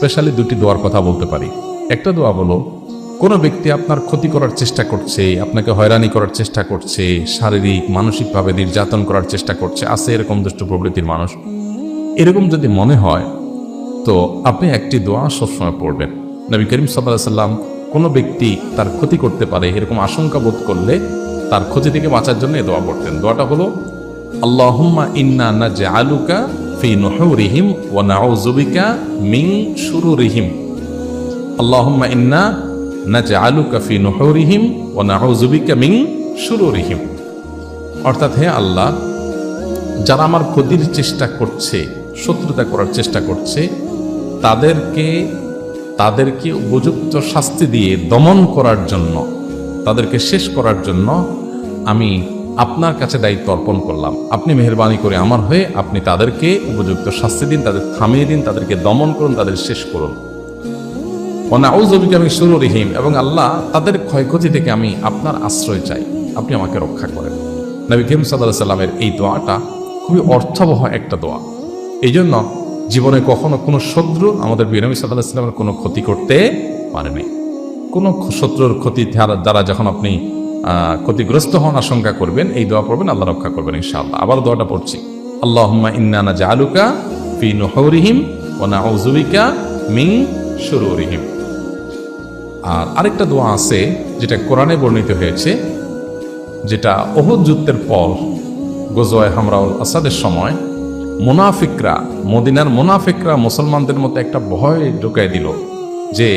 Specially দুটি দোয়ার কথা বলতে পারি। একটা দোয়া বলো কোনো ব্যক্তি আপনার ক্ষতি করার চেষ্টা করছে, আপনাকে হয়রানি করার চেষ্টা করছে, শারীরিক, মানসিকভাবে নির্যাতন করার চেষ্টা করছে, আছে এরকম দুষ্ট প্রবৃত্তির মানুষ। এরকম যদি মনে হয়, তো আপনি একটি দোয়া সবসময় পড়বেন। নবী করিম সাল্লাম কোনো ব্যক্তি তার ক্ষতি করতে পারে, এরকম আশঙ্কা বোধ করলে তার ক্ষতি থেকে বাঁচার জন্য দোয়া পড়তেন। দোয়াটা হলো, আল্লাহুম্মা ইন্না নাজআলুকা ফি নুহুরিহিম ওয়া নাউযুবিকা মিন শুরুরিহিম। আল্লাহুম্মা ইন্না নাজআলুকা ফি নুহুরিহিম ওয়া নাউযুবিকা মিন শুরুরিহিম। অর্থাৎ হে আল্লাহ, যারা আমার ক্ষতির চেষ্টা করছে, শত্রুতা করার চেষ্টা করছে, তাদেরকে তাদেরকে উপযুক্ত শাস্তি দিয়ে দমন করার জন্য, তাদেরকে শেষ করার জন্য আমি আপনার কাছে দায়িত্ব অর্পণ করলাম। আপনি মেহরবানি করে আমার হয়ে আপনি তাদেরকে উপযুক্ত শাস্তি দিন, তাদের থামিয়ে দিন, তাদেরকে দমন করুন, তাদের শেষ করুন। অনাউজবিকে আমি রিহিম এবং আল্লাহ তাদের ক্ষয়ক্ষতি থেকে আমি আপনার আশ্রয় চাই। আপনি আমাকে রক্ষা করেন। নবী করিম সাল্লাহ সাল্লামের এই দোয়াটা খুবই অর্থবহ একটা দোয়া। এই জন্য জীবনে কখনো কোনো শত্রু আমাদের বিনবী সাল্লাহ সাল্লামের কোনো ক্ষতি করতে পারেনি। কোনো শত্রুর ক্ষতি দ্বারা- যখন আপনি ক্ষতিগ্রস্ত হন আশঙ্কা করবেন, এই দোয়া পড়বেন, আল্লাহ রক্ষা করবেন, ইনশাআল্লাহ। আবার দোয়াটা পড়ছি। আল্লাহুম্মা ইন্নানা জালুকা ফি নুহুরিহিম ওয়া নাউযুবিকা মিন শুরুরিহিম আর আরেকটা দোয়া আছে, যেটা কোরআনে বর্ণিত হয়েছে, যেটা অহুদ যুদ্ধের পর গোজোয় হামরাউল আসাদের সময় মুনাফিকরা, মদিনার মুনাফিকরা মুসলমানদের মধ্যে একটা ভয় ঢুকাই দিল যে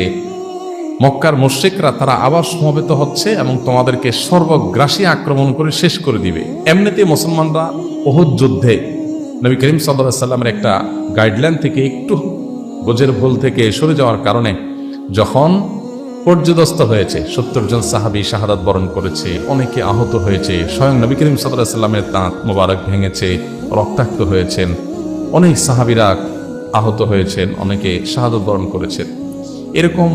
মক্কার মুশ্রিকরা তারা আবার সমবেত হচ্ছে এবং তোমাদেরকে সর্বগ্রাসী আক্রমণ করে শেষ করে দিবে। এমনিতে মুসলমানরা অহুদ যুদ্ধে নবী করিম সাল্লামের একটা গাইডলাইন থেকে একটু গোজের ভুল থেকে সরে যাওয়ার কারণে যখন পর্যদস্ত হয়েছে, সত্তর জন সাহাবি শাহাদাত বরণ করেছে, অনেকে আহত হয়েছে, স্বয়ং নবী করিম সাল্লাহ সাল্লামের দাঁত মোবারক ভেঙেছে, রক্তাক্ত হয়েছেন, অনেক সাহাবিরা আহত হয়েছেন, অনেকে শাহাদত বরণ করেছেন। এরকম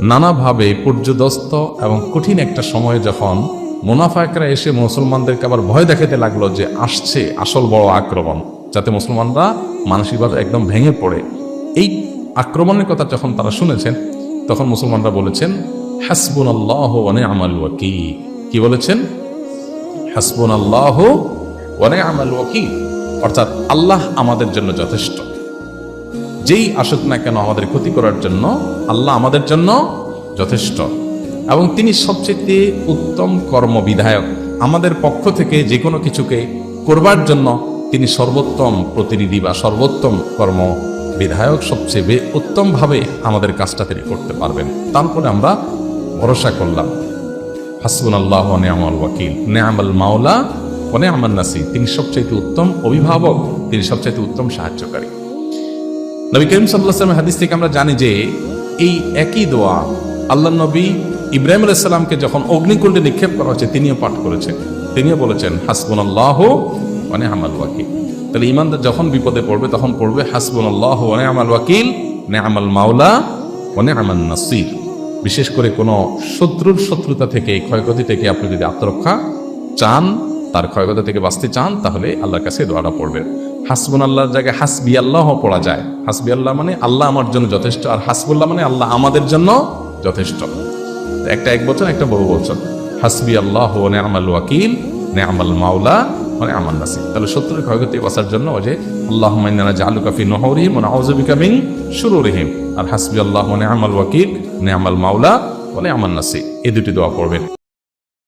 নানাভাবে পর্যদস্ত এবং কঠিন একটা সময়ে যখন মুনাফায়করা এসে মুসলমানদেরকে আবার ভয় দেখাতে লাগল যে আসছে আসল বড় আক্রমণ, যাতে মুসলমানরা মানসিকভাবে একদম ভেঙে পড়ে। এই আক্রমণের কথা যখন তারা শুনেছেন, তখন মুসলমানরা বলেছেন হাসবুন আল্লাহ ওয়ানে আমাল ওয়াকি কি বলেছেন? হাসবুন আল্লাহ ওয়ানে আমাল ওয়াকি অর্থাৎ আল্লাহ আমাদের জন্য যথেষ্ট। যেই আসুক না কেন আমাদের ক্ষতি করার জন্য, আল্লাহ আমাদের জন্য যথেষ্ট। এবং তিনি সবচেয়ে উত্তম কর্মবিধায়ক। আমাদের পক্ষ থেকে যে কোনো কিছুকে করবার জন্য তিনি সর্বোত্তম প্রতিনিধি বা সর্বোত্তম কর্ম বিধায়ক সবচেয়ে উত্তমভাবে আমাদের কাজটা তিনি করতে পারবেন। তারপরে আমরা ভরসা করলাম। হাসবুন আল্লাহ নেয়ামাল ওয়াকিল। নেয়ামাল মাওলা ও নেয়ামাল নাসি তিনি সবচাইতে উত্তম অভিভাবক, তিনি সবচাইতে উত্তম সাহায্যকারী। নবী করিম সাল্লাহামের হাদিস থেকে আমরা জানি যে এই একই দোয়া আল্লাহ নবী ইব্রাহিম আলাইসাল্লামকে যখন অগ্নিকুণ্ডে নিক্ষেপ করা হয়েছে, তিনিও পাঠ করেছেন। তিনিও বলেছেন হাসবুন আল্লাহ মানে আমাল ওয়াকিল। তাহলে ইমানদার যখন বিপদে পড়বে, তখন পড়বে হাসবুন আল্লাহ মানে আমাল ওয়াকিল নে আমাল মাওলা মানে আমাল নাসির। বিশেষ করে কোনো শত্রুর শত্রুতা থেকে, ক্ষয়ক্ষতি থেকে আপনি যদি আত্মরক্ষা চান, তার ক্ষয়ক্ষতি থেকে বাঁচতে চান, তাহলে আল্লাহর কাছে দোয়াটা পড়বেন। হাসবুন আল্লাহর জায়গায় হাসবি আল্লাহ পড়া যায়। হাসবি আল্লাহ মানে আল্লাহ আমার জন্য যথেষ্ট আর হাসবুল্লাহ মানে আল্লাহ আমাদের জন্য যথেষ্ট। একটা এক বছর, একটা বহু বছর। হাসবি আল্লাহ নেআমাল ওয়াকিল নেআমাল মাওলা মানে আমার নাসির। তাহলে শত্রুর ক্ষয়ক্ষতি বাঁচার জন্য ওই যে আল্লাহ মাইনানা জালু কাফি নহরিম ও নাউজুবিকা মিন শুরুরিহিম আর হাসবি আল্লাহ নেআমাল ওয়াকিল নেআমাল মাওলা মানে আমার নাসির। এই দুটি দোয়া পড়বেন।